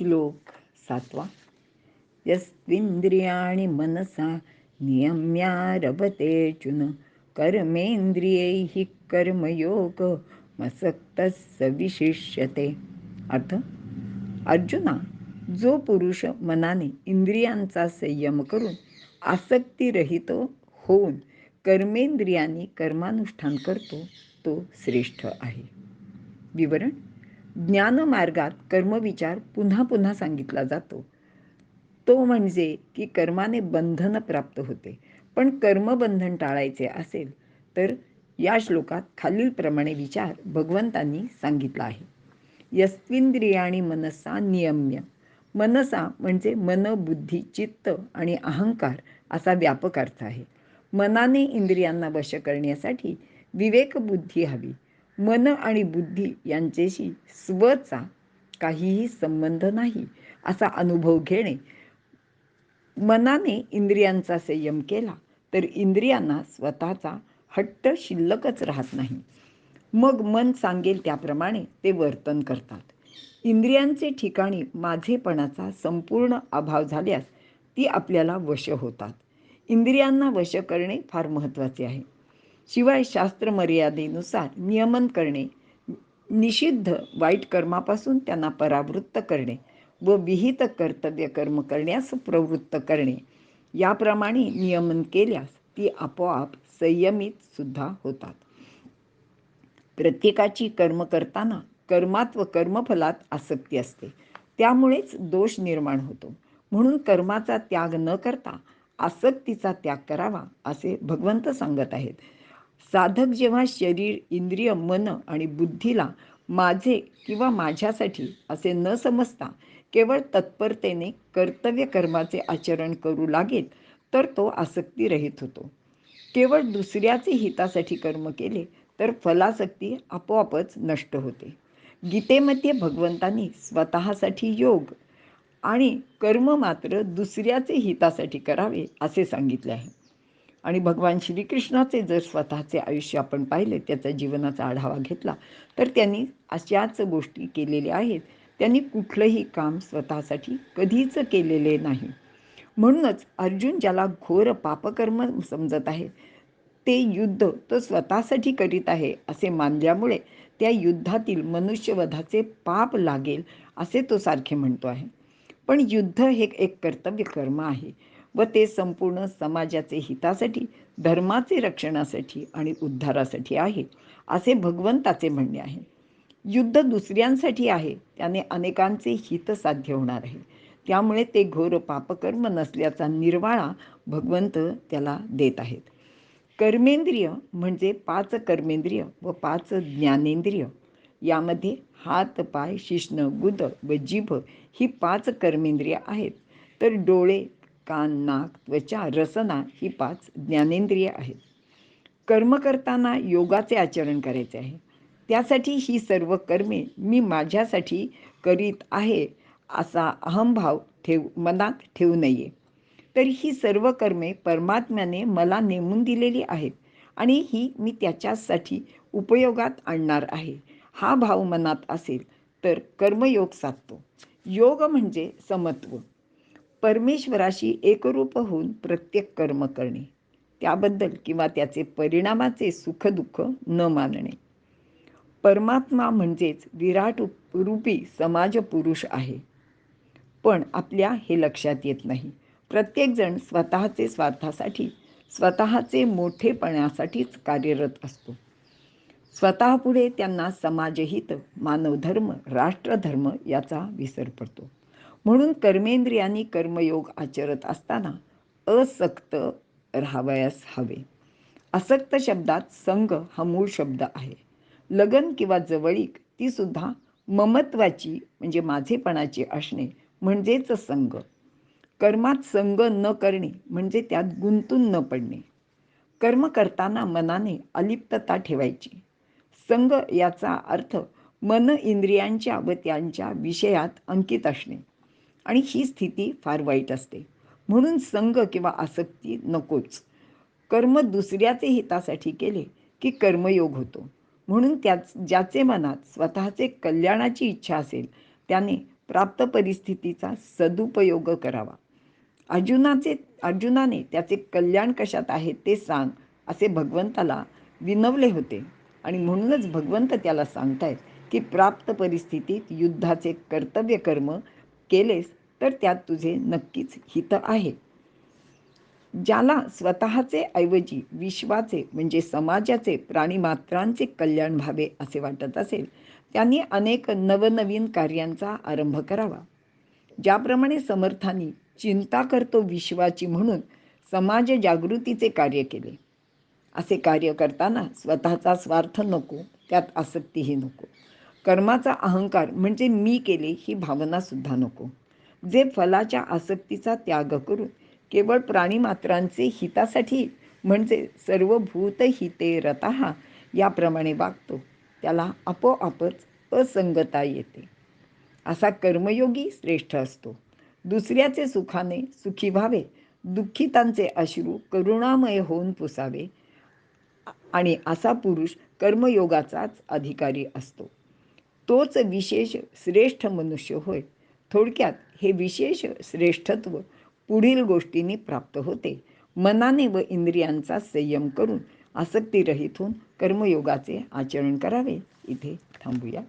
श्लोक सातवा. यस्विंद्रियाणि मनसा नियम्यारभतेऽर्जुन कर्मेंद्रियैः कर्मयोग मसक्तः विशिष्यते अर्थ अर्जुना जो पुरुष मनाने इंद्रियांचा संयम करून आसक्तीरहित होऊन कर्मेंद्रियांनी कर्मानुष्ठान करतो तो श्रेष्ठ आहे. विवरण ज्ञानमार्गात कर्मविचार पुन्हा पुन्हा सांगितला जातो. तो म्हणजे की कर्माने बंधन प्राप्त होते. पण कर्मबंधन टाळायचे असेल तर या श्लोकात खालीलप्रमाणे विचार भगवंतांनी सांगितला आहे. यस्विंद्रियाणी मनसा नियम्य. मनसा म्हणजे मन बुद्धी चित्त आणि अहंकार असा व्यापक अर्थ आहे. मनाने इंद्रियांना वश करण्यासाठी विवेकबुद्धी हवी. मन आणि बुद्धी यांच्याशी स्वचा काहीही संबंध नाही असा अनुभव घेणे. मनाने इंद्रियांचा संयम केला तर इंद्रियांना स्वतःचा हट्ट शिल्लकच राहत नाही. मग मन सांगेल त्याप्रमाणे ते वर्तन करतात. इंद्रियांचे ठिकाणी माझेपणाचा संपूर्ण अभाव झाल्यास ती आपल्याला वश होतात. इंद्रियांना वश करणे फार महत्त्वाचे आहे. शिवाय शास्त्र मर्यादेनुसार नियमन करणे निषिद्ध वाईट कर्मापासून त्यांना परावृत्त करणे व विहित कर्तव्य कर्म करण्यास प्रवृत्त करणे. याप्रमाणे नियमन केल्यास ती आपोआप संयमित सुद्धा होतात. प्रत्येकाची कर्म करताना कर्मात व कर्मफलात आसक्ती असते. त्यामुळेच दोष निर्माण होतो. म्हणून कर्माचा त्याग न करता आसक्तीचा त्याग करावा असे भगवंत सांगत आहेत. साधक जेव्हा शरीर इंद्रिय मन आणि बुद्धीला माझे किंवा माझ्यासाठी असे न समजता केवळ तत्परतेने कर्तव्य कर्माचे आचरण करू लागेल तर तो आसक्तीरहित होतो. केवळ दुसऱ्याचे हितासाठी कर्म केले तर फलासक्ती आपोआपच नष्ट होते. गीतेमध्ये भगवंतांनी स्वतःसाठी योग आणि कर्म मात्र दुसऱ्याचे हितासाठी करावे असे सांगितले आहे. आणि भगवान श्रीकृष्णाचे जर स्वतःचे आयुष्य आपण पाहिले त्याचा जीवनाचा आढावा घेतला तर त्यांनी अशाच गोष्टी केलेल्या आहेत. त्यांनी कुठलंही काम स्वतःसाठी कधीच केलेले नाही. म्हणूनच अर्जुन ज्याला घोर पापकर्म समजत आहे ते युद्ध तो स्वतःसाठी करीत आहे असे मानल्यामुळे त्या युद्धातील मनुष्यवधाचे पाप लागेल असे तो सारखे म्हणतो आहे. पण युद्ध हे एक कर्तव्य कर्म आहे. व ते संपूर्ण समाजाचे हितासाठी धर्माचे रक्षणासाठी आणि उद्धारासाठी आहे असे भगवंताचे म्हणणे आहे. युद्ध दुसऱ्यांसाठी आहे त्याने अनेकांचे हित साध्य होणार आहे. त्यामुळे ते घोर पापकर्म नसल्याचा निर्वाळा भगवंत त्याला देत आहेत. कर्मेंद्रिय म्हणजे पाच कर्मेंद्रिय व पाच ज्ञानेंद्रिय. यामध्ये हात पाय शिष्ण गुद व जीभ ही पाच कर्मेंद्रिय आहेत. तर डोळे कान नाक त्वचा रसना ही पाच ज्ञानेंद्रिय आहेत. कर्म करताना योगाचे आचरण करायचे आहे. त्यासाठी ही सर्व कर्मे मी माझ्यासाठी करीत आहे असा अहंभाव ठेव मनात ठेवू नये. तर ही सर्व कर्मे परमात्म्याने मला नेमून दिलेली आहेत आणि ही मी त्याच्यासाठी उपयोगात आणणार आहे. हा भाव मनात असेल तर कर्मयोग साधतो. योग म्हणजे समत्व. परमेश्वराशी एकरूप होऊन प्रत्येक कर्म करणे. त्याबद्दल किंवा त्याचे परिणामाचे सुखदुःख न मानणे. परमात्मा म्हणजेच विराट रूपी समाज पुरुष आहे. पण आपल्या हे लक्षात येत नाही. प्रत्येकजण स्वतःचे स्वार्थासाठी स्वतःचे मोठेपणासाठीच कार्यरत असतो. स्वतःपुढे त्यांना समाजहित मानवधर्म राष्ट्रधर्म याचा विसर पडतो. म्हणून कर्मेंद्रियांनी कर्मयोग आचरत असताना असक्त राहावयास हवे. असक्त शब्दात संघ हा मूळ शब्द आहे. लगन किंवा जवळीक ती सुद्धा ममत्वाची म्हणजे माझेपणाची असणे म्हणजेच संघ. कर्मात संग न करणे म्हणजे त्यात गुंतून न पडणे. कर्म करताना मनाने अलिप्तता ठेवायची. संग याचा अर्थ मन इंद्रियांच्या व त्यांच्या विषयात अंकित असणे. आणि ही स्थिती फार वाईट असते. म्हणून संग किंवा आसक्ती नकोच. कर्म दुसऱ्याचे हितासाठी केले की कर्मयोग होतो. म्हणून त्याच ज्याचे मनात स्वतःचे कल्याणाची इच्छा असेल त्याने प्राप्त परिस्थितीचा सदुपयोग करावा. अर्जुनाचे अर्जुनाने त्याचे कल्याण कशात आहे ते सांग असे भगवंताला विनवले होते. आणि म्हणूनच भगवंत त्याला सांगतायत की प्राप्त परिस्थितीत युद्धाचे कर्तव्य कर्म केलेस तर त्यात तुझे नक्कीच हित आहे. ज्याला स्वतःचे ऐवजी विश्वाचे म्हणजे समाजाचे प्राणीमात्रांचे कल्याण व्हावे असे वाटत असेल त्यांनी अनेक नवनवीन कार्यांचा आरंभ करावा. ज्याप्रमाणे समर्थांनी चिंता करतो विश्वाची म्हणून समाज जागृतीचे कार्य केले. असे कार्य करताना स्वतःचा स्वार्थ नको त्यात आसक्तीही नको. कर्माचा अहंकार म्हणजे मी केले ही भावनासुद्धा नको. जे फलाच्या आसक्तीचा त्याग करून केवळ प्राणीमात्रांचे हितासाठी म्हणजे सर्व भूतहिते रतहा याप्रमाणे वागतो. त्याला आपोआपच असंगता येते. असा कर्मयोगी श्रेष्ठ असतो. दुसऱ्याचे सुखाने सुखी व्हावे दुःखितांचे अश्रू करुणामय होऊन पुसावे आणि असा पुरुष कर्मयोगाचाच अधिकारी असतो. तोच विशेष श्रेष्ठ मनुष्य होय. थोडक्यात हे विशेष श्रेष्ठत्व पुढील गोष्टींनी प्राप्त होते. मनाने व इंद्रियांचा संयम करून आसक्तीरहित होऊन कर्मयोगाचे आचरण करावे. इथे थांबूया.